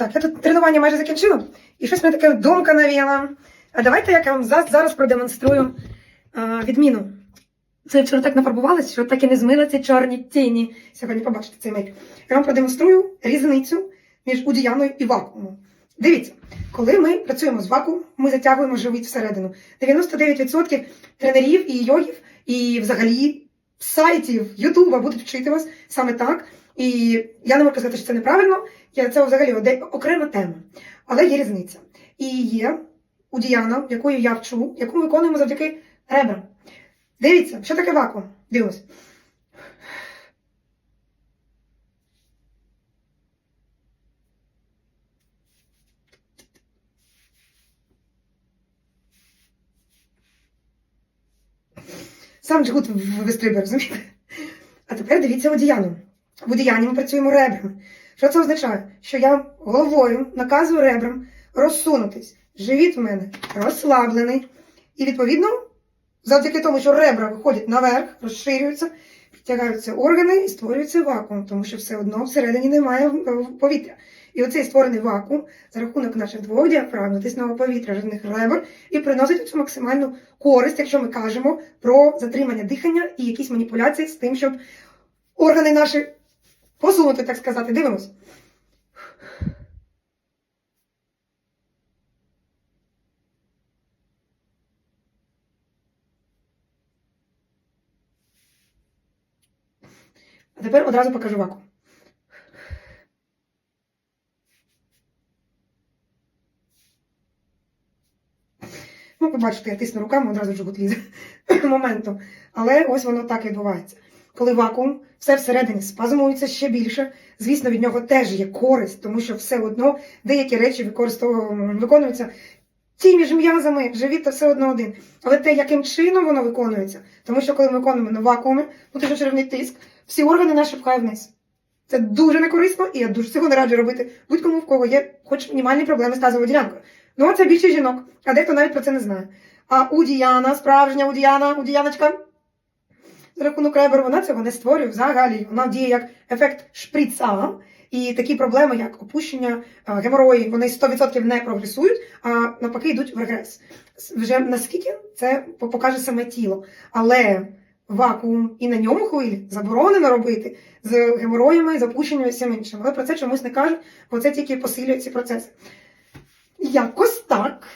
Так, я тут тренування майже закінчила, і щось мене таке думка навіяла. А давайте я вам за- зараз продемонструю а, відміну. Це я вчора так нафарбувалася, що так і не змила ці чорні тіні. Сьогодні побачите цей мейк. Я вам продемонструю різницю між удіяною і вакуумом. Дивіться, коли ми працюємо з вакуумом, ми затягуємо живіт всередину. 99% тренерів і йогів, і взагалі сайтів Ютуба будуть вчити вас саме так. І я не можу сказати, що це неправильно, я- це взагалі окрема тема. Але є різниця. І є удіяна, якою я вчу, яку ми виконуємо завдяки ребрам. Дивіться, що таке вакуум? Дивимось. Сам джгут вистрибує, розумієте? А тепер дивіться одіяну. В одіянні ми працюємо ребрами. Що це означає? Що я головою наказую ребрам розсунутись. Живіт в мене розслаблений. І відповідно, завдяки тому, що ребра виходять наверх, розширюються, підтягаються органи і створюється вакуум, тому що все одно всередині немає е, повітря. І оцей створений вакуум за рахунок наших двох діафрагм, натисного повітря, жирних ребер, і приносить цю максимальну користь, якщо ми кажемо про затримання дихання і якісь маніпуляції з тим, щоб органи наші посунути, так сказати. Дивимось. А тепер одразу покажу вакуум. Ну, побачите, я тисну руками, одразу живот лізе моменту. Але ось воно так відбувається. Коли вакуум, все всередині спазмується ще більше. Звісно, від нього теж є користь, тому що все одно деякі речі виконуються тими ж м'язами, живіт то все одно один. Але те, яким чином воно виконується, тому що коли ми виконуємо на вакуумі, внутрішньочеревний тиск, всі органи наші пхає вниз. Це дуже некорисно, і я дуже цього не раджу робити будь-кому, в кого є хоч мінімальні проблеми з тазовою ділянкою. Ну, це більше жінок, а дехто навіть про це не знає. А у Діяна, справжня у Діяна, у Діяночка, за рахунок ребер, вона цього не створює взагалі. Вона діє як ефект шприца. І такі проблеми, як опущення, геморої, вони 100% не прогресують, а навпаки йдуть в регрес. Вже наскільки це покаже саме тіло. Але вакуум і на ньому хвилі заборонено робити з геморроями, з опущенням і всім іншим. Але про це чомусь не кажуть, бо це тільки посилює ці процеси. Якось так.